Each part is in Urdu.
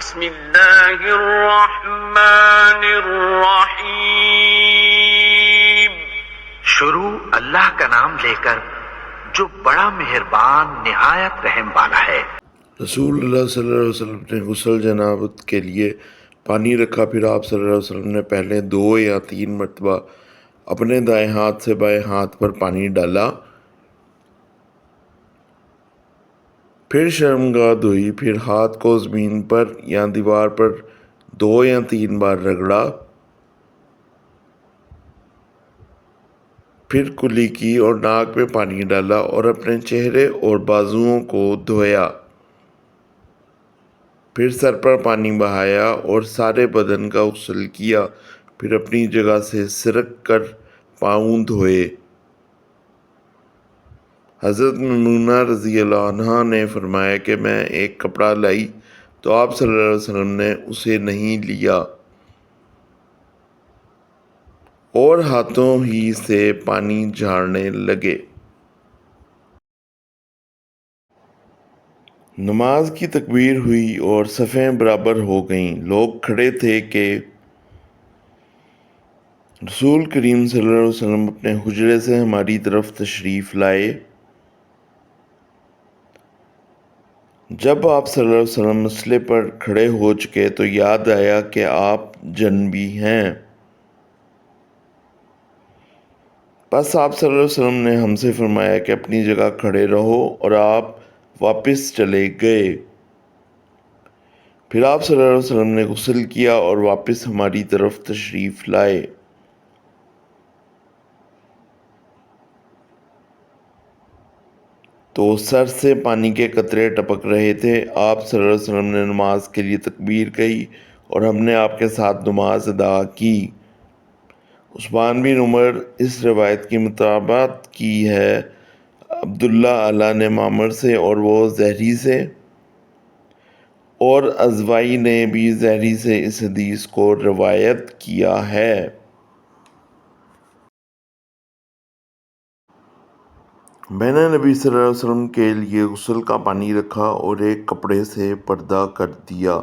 بسم الله الرحمن الرحيم. شروع اللہ کا نام لے کر جو بڑا مہربان نہایت رحم والا ہے۔ رسول اللہ صلی اللہ علیہ وسلم نے غسل جنابت کے لیے پانی رکھا پھر آپ صلی اللہ علیہ وسلم نے پہلے دو یا تین مرتبہ اپنے دائیں ہاتھ سے بائیں ہاتھ پر پانی ڈالا۔ پھر شرمگاہ دھوئی، پھر ہاتھ کو زمین پر یا دیوار پر دو یا تین بار رگڑا۔ پھر کلی کی اور ناک میں پانی ڈالا اور اپنے چہرے اور بازوؤں کو دھویا۔ پھر سر پر پانی بہایا اور سارے بدن کا غسل کیا۔ پھر اپنی جگہ سے سرک کر پاؤں دھوئے۔ حضرت ممونہ رضی اللہ عنہ نے فرمایا کہ میں ایک کپڑا لائی تو آپ صلی اللہ علیہ وسلم نے اسے نہیں لیا۔ اور ہاتھوں ہی سے پانی جھاڑنے لگے۔ نماز کی تکبیر ہوئی اور صفیں برابر ہو گئیں۔ لوگ کھڑے تھے کہ رسول کریم صلی اللہ علیہ وسلم اپنے حجرے سے ہماری طرف تشریف لائے۔ جب آپ صلی اللہ علیہ وسلم مسئلے پر کھڑے ہو چکے تو یاد آیا کہ آپ جنبی ہیں۔ بس آپ صلی اللہ علیہ وسلم نے ہم سے فرمایا کہ اپنی جگہ کھڑے رہو اور آپ واپس چلے گئے۔ پھر آپ صلی اللہ علیہ وسلم نے غسل کیا اور واپس ہماری طرف تشریف لائے۔ تو سر سے پانی کے قطرے ٹپک رہے تھے۔ آپ صلی اللہ علیہ وسلم نے نماز کے لیے تکبیر کہی اور ہم نے آپ کے ساتھ نماز ادا کی۔ عثمان بن عمر اس روایت کی مطابقت کی ہے۔ عبداللہ علیہ نے معمر سے اور وہ زہری سے اور ازوائی نے بھی زہری سے اس حدیث کو روایت کیا ہے۔ میں نے نبی صلی اللہ علیہ وسلم کے لیے غسل کا پانی رکھا اور ایک کپڑے سے پردہ کر دیا۔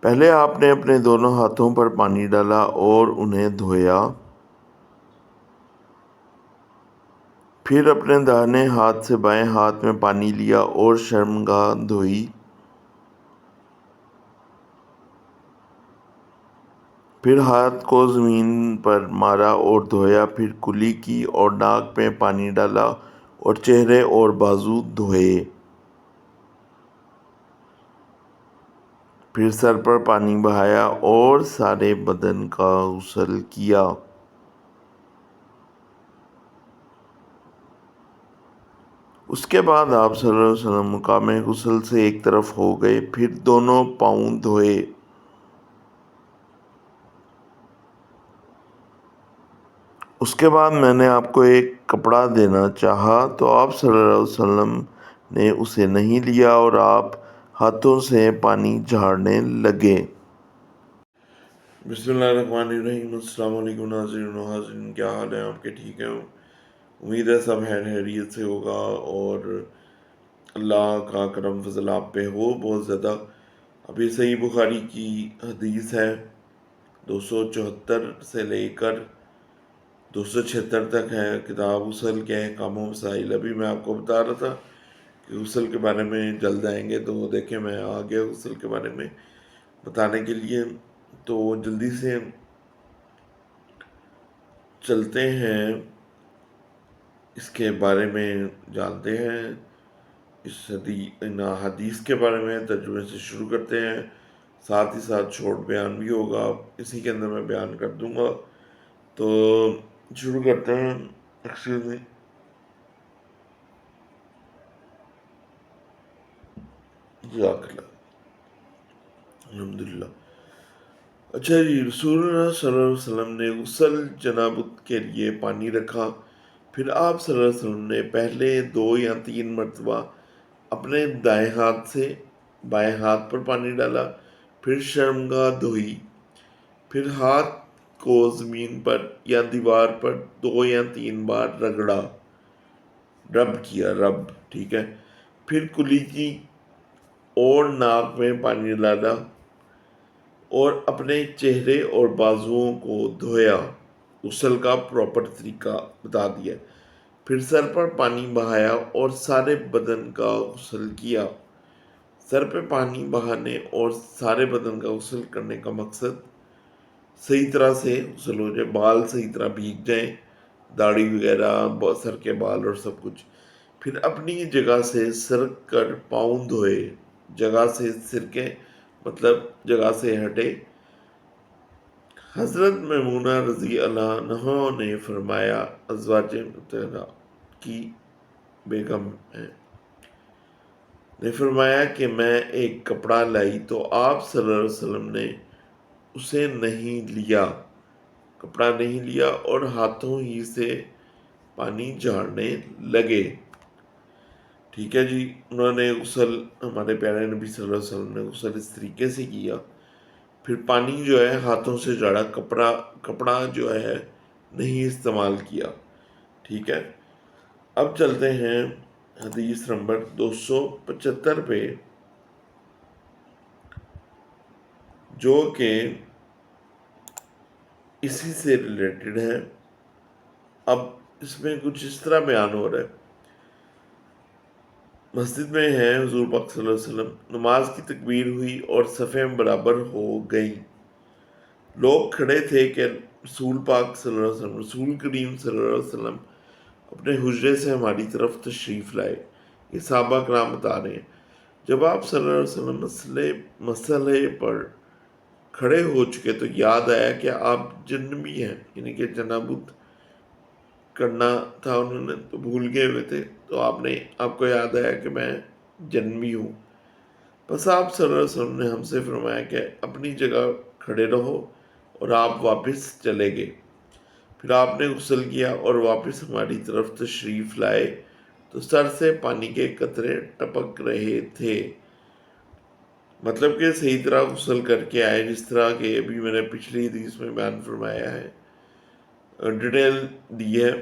پہلے آپ نے اپنے دونوں ہاتھوں پر پانی ڈالا اور انہیں دھویا۔ پھر اپنے داہنے ہاتھ سے بائیں ہاتھ میں پانی لیا اور شرمگاہ دھوئی۔ پھر ہاتھ کو زمین پر مارا اور دھویا، پھر کلی کی اور ناک میں پانی ڈالا اور چہرے اور بازو دھوئے۔ پھر سر پر پانی بہایا اور سارے بدن کا غسل کیا۔ اس کے بعد آپ صلی اللہ علیہ وسلم مقام غسل سے ایک طرف ہو گئے، پھر دونوں پاؤں دھوئے۔ اس کے بعد میں نے آپ کو ایک کپڑا دینا چاہا تو آپ صلی اللہ علیہ وسلم نے اسے نہیں لیا اور آپ ہاتھوں سے پانی جھاڑنے لگے۔ بسم اللہ الرحمن الرحیم۔ السلام علیکم ناظرین و حاضرین۔ کیا حال ہے آپ کے ٹھیک ہیں؟ امید ہے سب خیر خیریت سے ہوگا اور اللہ کا کرم فضل آپ پہ ہو۔ بہت زیادہ۔ ابھی صحیح بخاری کی حدیث ہے۔ دو سو چوہتر سے لے کر دو سو چھہتر تک ہے، کتاب غسل کے کام و مسائل۔ ابھی میں آپ کو بتا رہا تھا کہ غسل کے بارے میں جلد آئیں گے، تو دیکھیں میں آ گیا غسل کے بارے میں بتانے کے لیے۔ تو جلدی سے چلتے ہیں، اس کے بارے میں جانتے ہیں، اس حدیث کے بارے میں ترجمے سے شروع کرتے ہیں۔ ساتھ ہی ساتھ چھوٹ بیان بھی ہوگا، اسی کے اندر میں بیان کر دوں گا۔ تو شروع کرتے ہیں ایکسکیوز می جزاک اللہ. الحمد للہ اچھا جی رسول اللہ صلی اللہ علیہ وسلم نے غسل جنابت کے لیے پانی رکھا۔ پھر آپ صلی اللہ علیہ وسلم نے پہلے دو یا تین مرتبہ اپنے دائیں ہاتھ سے بائیں ہاتھ پر پانی ڈالا۔ پھر شرمگاہ دھوئی پھر ہاتھ کو زمین پر یا دیوار پر دو یا تین بار رگڑا۔ رب کیا، رب، ٹھیک ہے۔ پھر کلی کی اور ناک میں پانی ڈالا اور اپنے چہرے اور بازوؤں کو دھویا۔ غسل کا پراپر طریقہ بتا دیا۔ پھر سر پر پانی بہایا اور سارے بدن کا غسل کیا۔ سر پہ پانی بہانے اور سارے بدن کا غسل کرنے کا مقصد صحیح طرح سے غسل ہو جائے بال صحیح طرح بھیگ جائیں، داڑھی وغیرہ سر کے بال اور سب کچھ۔ پھر اپنی جگہ سے سرک کر پاؤں دھوئے، جگہ سے سرکے مطلب جگہ سے ہٹے۔ حضرت میمونہ رضی اللہ عنہ نے فرمایا، ازواج متحدہ کی بیگم ہے۔ نے فرمایا کہ میں ایک کپڑا لائی تو آپ صلی اللہ علیہ وسلم نے اسے نہیں لیا۔ کپڑا نہیں لیا اور ہاتھوں ہی سے پانی جھاڑنے لگے۔ ٹھیک ہے جی انہوں نے غسل، ہمارے پیارے نبی صلی اللہ علیہ وسلم نے غسل اس طریقے سے کیا۔ پھر پانی جو ہے ہاتھوں سے جڑا کپڑا کپڑا جو ہے نہیں استعمال کیا۔ ٹھیک ہے۔ اب چلتے ہیں حدیث نمبر دو سو پچہتر پہ، جو کہ اسی سے ریلیٹڈ ہے اب اس میں کچھ اس طرح بیان ہو رہا ہے۔ مسجد میں ہیں حضور پاک صلی اللہ علیہ وسلم۔ نماز کی تکبیر ہوئی اور صفیں برابر ہو گئیں۔ لوگ کھڑے تھے کہ رسول پاک صلی اللہ علیہ وسلم، رسول کریم صلی اللہ علیہ وسلم اپنے حجرے سے ہماری طرف تشریف لائے۔ یہ صحابہ کرام بتا رہے ہیں۔ جب آپ صلی اللہ علیہ وسلم مسئلے مسئلے پر کھڑے ہو چکے تو یاد آیا کہ آپ جنبی ہیں یعنی کہ جنابت کرنا تھا، انہوں نے تو بھول گئے ہوئے تھے۔ تو آپ نے، آپ کو یاد آیا کہ میں جنمی ہوں۔ بس آپ صلی اللہ علیہ وسلم نے ہم سے فرمایا کہ اپنی جگہ کھڑے رہو اور آپ واپس چلے گئے۔ پھر آپ نے غسل کیا اور واپس ہماری طرف تشریف لائے۔ تو سر سے پانی کے قطرے ٹپک رہے تھے۔ مطلب کہ صحیح طرح غسل کر کے آئے، جس طرح کہ ابھی میں نے پچھلی حدیث میں بیان فرمایا ہے ڈیٹیل دی ہے۔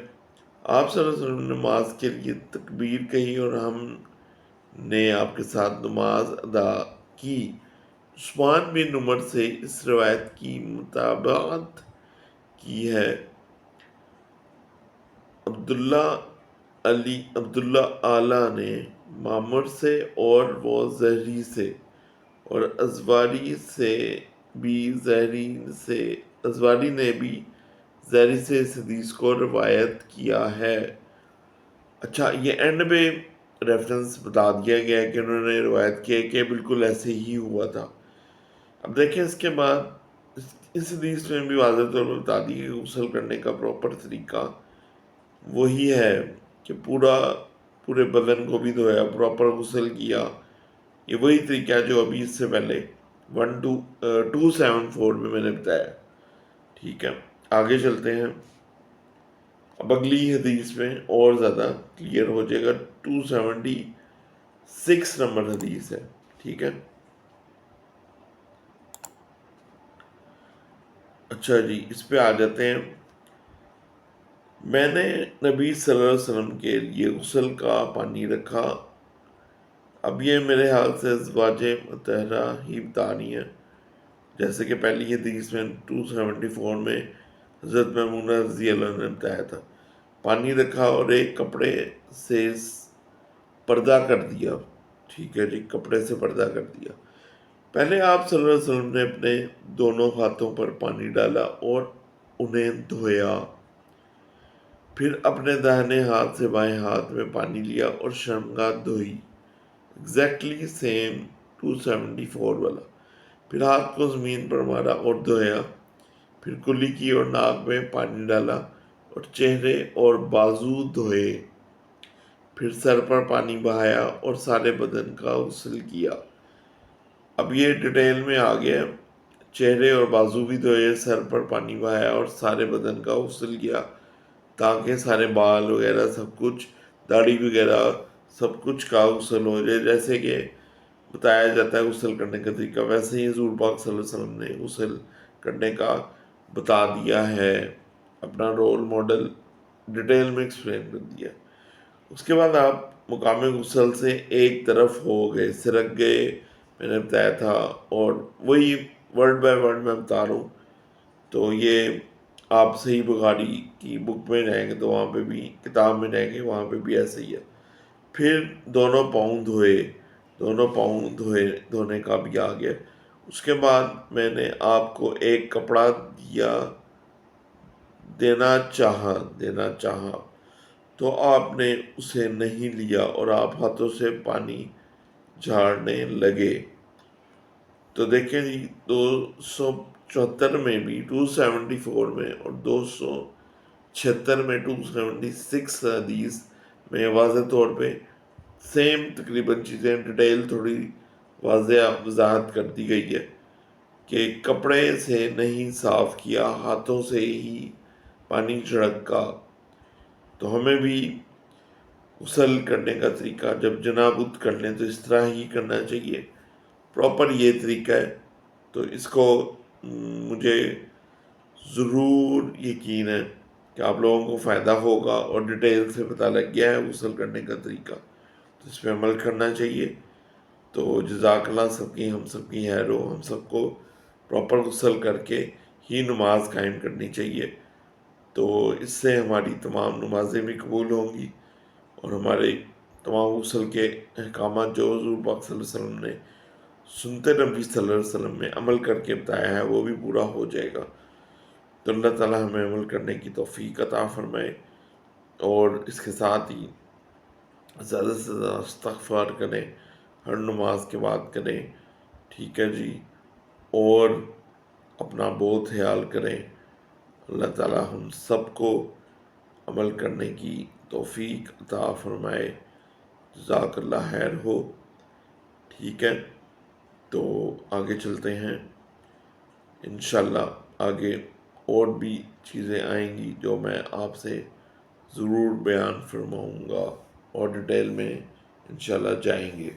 آپ صلی اللہ علیہ وسلم نے نماز کے لیے تکبیر کہی اور ہم نے آپ کے ساتھ نماز ادا کی۔ عثمان بن عمر سے اس روایت کی مطابقت کی ہے۔ عبداللہ علی، عبداللہ اعلیٰ نے معمر سے اور وہ زہری سے اور ازواری سے بھی زہری سے، ازواری نے بھی زہری سے اس حدیث کو روایت کیا ہے۔ اچھا یہ اینڈ پہ ریفرنس بتا دیا گیا ہے کہ انہوں نے روایت کیا کہ بالکل ایسے ہی ہوا تھا۔ اب دیکھیں اس کے بعد، اس حدیث میں بھی واضح طور پر بتا دی کہ غسل کرنے کا پراپر طریقہ وہی ہے کہ پورا، پورے بدن کو بھی دھویا پراپر غسل کیا۔ یہ وہی طریقہ ہے جو ابھی اس سے پہلے one two two seven four میں میں نے بتایا۔ ٹھیک ہے، آگے چلتے ہیں۔ اب اگلی حدیث میں اور زیادہ کلیئر ہو جائے گا۔ ٹو سیونٹی سکس نمبر حدیث ہے۔ ٹھیک ہے۔ اچھا جی اس پہ آ جاتے ہیں۔ میں نے نبی صلی اللہ علیہ وسلم کے لیے غسل کا پانی رکھا۔ اب یہ میرے حال سے ازواج متحرہ ہی بتا رہی ہیں جیسے کہ پہلی حدیث میں ٹو سیونٹی فور میں حضرت میمونہ رضی اللہ نے بتایا تھا۔ پانی رکھا اور ایک کپڑے سے پردہ کر دیا۔ ٹھیک ہے جی کپڑے سے پردہ کر دیا۔ پہلے آپ صلی اللہ علیہ وسلم نے اپنے دونوں ہاتھوں پر پانی ڈالا اور انہیں دھویا۔ پھر اپنے دہنے ہاتھ سے بائیں ہاتھ میں پانی لیا اور شرمگاہ دھوئی۔ Exactly same two seventy four والا پھر ہاتھ کو زمین پر مارا اور دھویا۔ پھر کلی کی اور ناک میں پانی ڈالا اور چہرے اور بازو دھوئے۔ پھر سر پر پانی بہایا اور سارے بدن کا غسل کیا۔ اب یہ ڈیٹیل میں آ گیا۔ چہرے اور بازو بھی دھوئے، سر پر پانی بہایا اور سارے بدن کا غسل کیا تاکہ سارے بال وغیرہ سب کچھ، داڑھی وغیرہ سب کچھ کا غسل ہو جائے، جیسے کہ بتایا جاتا ہے غسل کرنے کا طریقہ، ویسے ہی حضور پاک صلی اللہ علیہ وسلم نے غسل کرنے کا بتا دیا ہے، اپنا رول ماڈل ڈیٹیل میں ایکسپلین کر دیا۔ اس کے بعد آپ مقام غسل سے ایک طرف ہو گئے، سرک گئے، میں نے بتایا تھا، اور وہی ورڈ بائی ورڈ میں بتا رہا ہوں۔ تو یہ آپ صحیح بخاری کی بک میں جائیں گے، تو وہاں پہ بھی، کتاب میں جائیں گے، وہاں پہ بھی ایسے ہی ہے۔ پھر دونوں پاؤں دھوئے، دونوں پاؤں دھوئے، دھونے کا بھی آ گیا۔ اس کے بعد میں نے آپ کو ایک کپڑا دیا، دینا چاہا دینا چاہا۔ تو آپ نے اسے نہیں لیا اور آپ ہاتھوں سے پانی جھاڑنے لگے۔ تو دیکھیں جی دو سو چوہتر میں بھی ٹو سیونٹی فور میں اور دو سو چھہتر میں ٹو سیونٹی سکس حدیث میں واضح طور پہ سیم تقریباً چیزیں ڈیٹیل تھوڑی واضح وضاحت کر دی گئی ہے کہ کپڑے سے نہیں صاف کیا، ہاتھوں سے ہی پانی چھڑکا تو ہمیں بھی غسل کرنے کا طریقہ جب جنابت کر لیں تو اس طرح ہی کرنا چاہیے۔ پراپر یہ طریقہ ہے۔ تو اس کو مجھے ضرور یقین ہے۔ کہ آپ لوگوں کو فائدہ ہوگا اور ڈیٹیل سے پتہ لگ گیا ہے غسل کرنے کا طریقہ۔ تو اس پہ عمل کرنا چاہیے۔ تو جزاک اللہ سب کی، ہم سب کی خیر ہو۔ ہم سب کو پراپر غسل کر کے ہی نماز قائم کرنی چاہیے۔ تو اس سے ہماری تمام نمازیں بھی قبول ہوں گی اور ہمارے تمام غسل کے احکامات جو حضور پاک صلی اللہ علیہ وسلم نے سنتے نبی صلی اللہ علیہ وسلم نے عمل کر کے بتایا ہے، وہ بھی پورا ہو جائے گا۔ تو اللہ تعالیٰ ہمیں عمل کرنے کی توفیق عطا فرمائے اور اس کے ساتھ ہی زیادہ سے زیادہ استغفار کریں، ہر نماز کے بعد کریں، ٹھیک ہے جی؟ اور اپنا بہت خیال کریں، اللہ تعالیٰ ہم سب کو عمل کرنے کی توفیق عطا فرمائے۔ جزاک اللہ خیر ہو۔ ٹھیک ہے، تو آگے چلتے ہیں۔ انشاءاللہ آگے اور بھی چیزیں آئیں گی جو میں آپ سے ضرور بیان فرماؤں گا اور ڈیٹیل میں انشاءاللہ جائیں گے۔